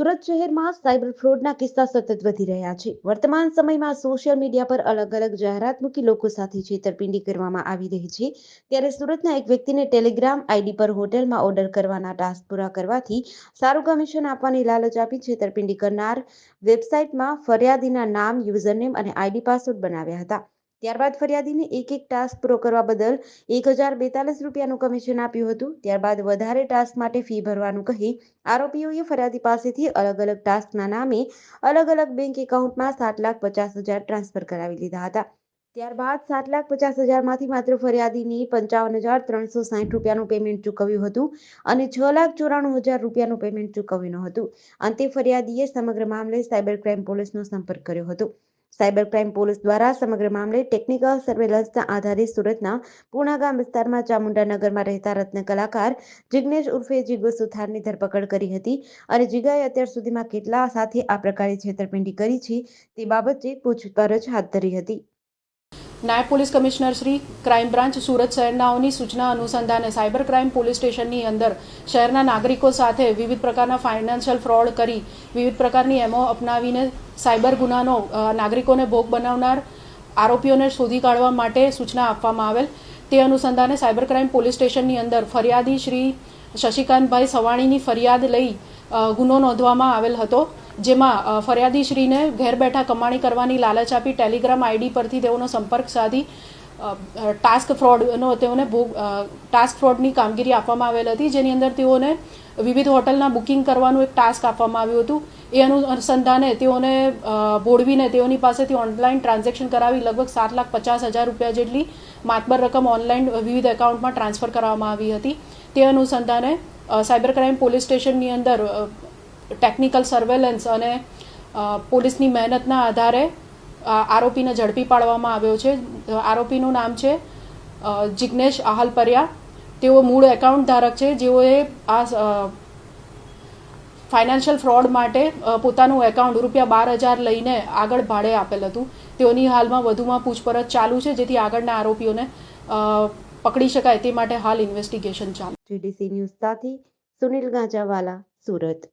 સુરત શહેરમાં સાયબર ફ્રોડના કિસ્સા સતત વધી રહ્યા છે. વર્તમાન સમયમાં સોશિયલ મીડિયા પર અલગ અલગ જાહેરાત મૂકી લોકો સાથે છેતરપિંડી કરવામાં આવી રહી છે. ત્યારે સુરતના એક વ્યક્તિને ટેલિગ્રામ આઈડી પર હોટેલમાં ઓર્ડર કરવાના ટાસ્ક પૂરા કરવાથી સારું કમિશન આપવાની લાલચ આપી છેતરપિંડી કરનાર વેબસાઇટમાં ફરિયાદીના નામ, યુઝરનેમ અને આઈડી પાસવર્ડ બનાવ્યા હતા. ત્યારબાદ ફરિયાદીને એક એક ટાસ્ક પૂરો કરવા બદલ એક હજાર બેતાલીસ રૂપિયાનું કમિશન આપ્યું હતું. ત્યારબાદ વધારે ટાસ્ક માટે ફી ભરવાનું કહી આરોપીઓએ ફરિયાદી પાસેથી અલગ અલગ ટાસ્કના નામે અલગ અલગ બેંક એકાઉન્ટમાં સાત લાખ પચાસ હજાર ટ્રાન્સફર કરાવી લીધા હતા. ત્યારબાદ સાત લાખ પચાસ હજારમાંથી માત્ર ફરિયાદીની પંચાવન હજાર ત્રણસો સાઠ રૂપિયાનું પેમેન્ટ ચૂકવ્યું હતું અને છ લાખ ચોરાણું હજાર રૂપિયાનું પેમેન્ટ ચૂકવ્યું હતું અંતે ફરિયાદીએ સમગ્ર મામલે સાયબર ક્રાઇમ પોલીસનો સંપર્ક કર્યો હતો. સાયબર ક્રાઇમ પોલીસ દ્વારા સમગ્ર મામલે ટેકનિકલ સર્વેલન્સના આધારે સુરતના પૂર્ણાગામ વિસ્તારમાં ચામુંડા નગરમાં રહેતા રત્ન કલાકાર જિગ્નેશ ઉર્ફે જીગો સુથારની ધરપકડ કરી હતી અને જીગાએ અત્યાર સુધીમાં કેટલા સાથે આ પ્રકારે છેતરપિંડી કરી છે તે બાબતે પૂછપરછ હાથ ધરી હતી. નાયબ police commissioner Shri crime branch Surat શહેરનાઓની સૂચના અનુસંધાને સાયબર ક્રાઇમ પોલીસ સ્ટેશનની અંદર શહેરના નાગરિકો સાથે વિવિધ પ્રકારના ફાઇનાન્શિયલ ફ્રોડ કરી વિવિધ પ્રકારની એમો અપનાવીને સાયબર ગુનાનો નાગરિકોને ભોગ બનાવનાર આરોપીઓને શોધી કાઢવા માટે સૂચના આપવામાં આવેલ. તે અનુસંધાને સાયબર ક્રાઇમ પોલીસ સ્ટેશનની અંદર ફરિયાદી શ્રી શશિકાંતભાઈ સવાણીની ફરિયાદ લઈ ગુનો નોંધવામાં આવેલ હતો. જેમાં ફરિયાદીશ્રીને ઘેર બેઠા કમાણી કરવાની લાલચ આપી ટેલિગ્રામ આઈડી પરથી તેઓનો સંપર્ક સાધી ટાસ્ક ફ્રોડનો તેઓને ભોગ ટાસ્ક ફ્રોડની કામગીરી આપવામાં આવેલ હતી. જેની અંદર તેઓને વિવિધ હોટલના બુકિંગ કરવાનું એક ટાસ્ક આપવામાં આવ્યું હતું. એ અનુસંધાને તેઓને ભોળવીને તેઓની પાસેથી ઓનલાઈન ટ્રાન્ઝેક્શન કરાવી લગભગ સાત લાખ પચાસ હજાર રૂપિયા જેટલી માતબર રકમ ઓનલાઈન વિવિધ એકાઉન્ટમાં ટ્રાન્સફર કરવામાં આવી હતી. તે અનુસંધાને સાયબર ક્રાઇમ પોલીસ સ્ટેશનની અંદર ટેકનિકલ સર્વેલન્સ અને પોલીસની મહેનતના આધારે આરોપીને ઝડપી પાડવામાં આવ્યો છે. આરોપીનું નામ છે જિગ્નેશ આહલપરિયા. તેઓ મૂળ એકાઉન્ટ ધારક છે. જેઓએ આ ફાઇનાન્શિયલ ફ્રોડ માટે પોતાનું એકાઉન્ટ રૂપિયા બાર હજાર લઈને આગળ ભાડે આપેલ હતું. તેઓની હાલમાં વધુમાં પૂછપરછ ચાલુ છે, જેથી આગળના આરોપીઓને પકડી શકાય તે માટે હાલ ઇન્વેસ્ટિગેશન ચાલુ. જીડીસી ન્યૂઝ સાથે સુનિલ ગાંજાવાલા, સુરત.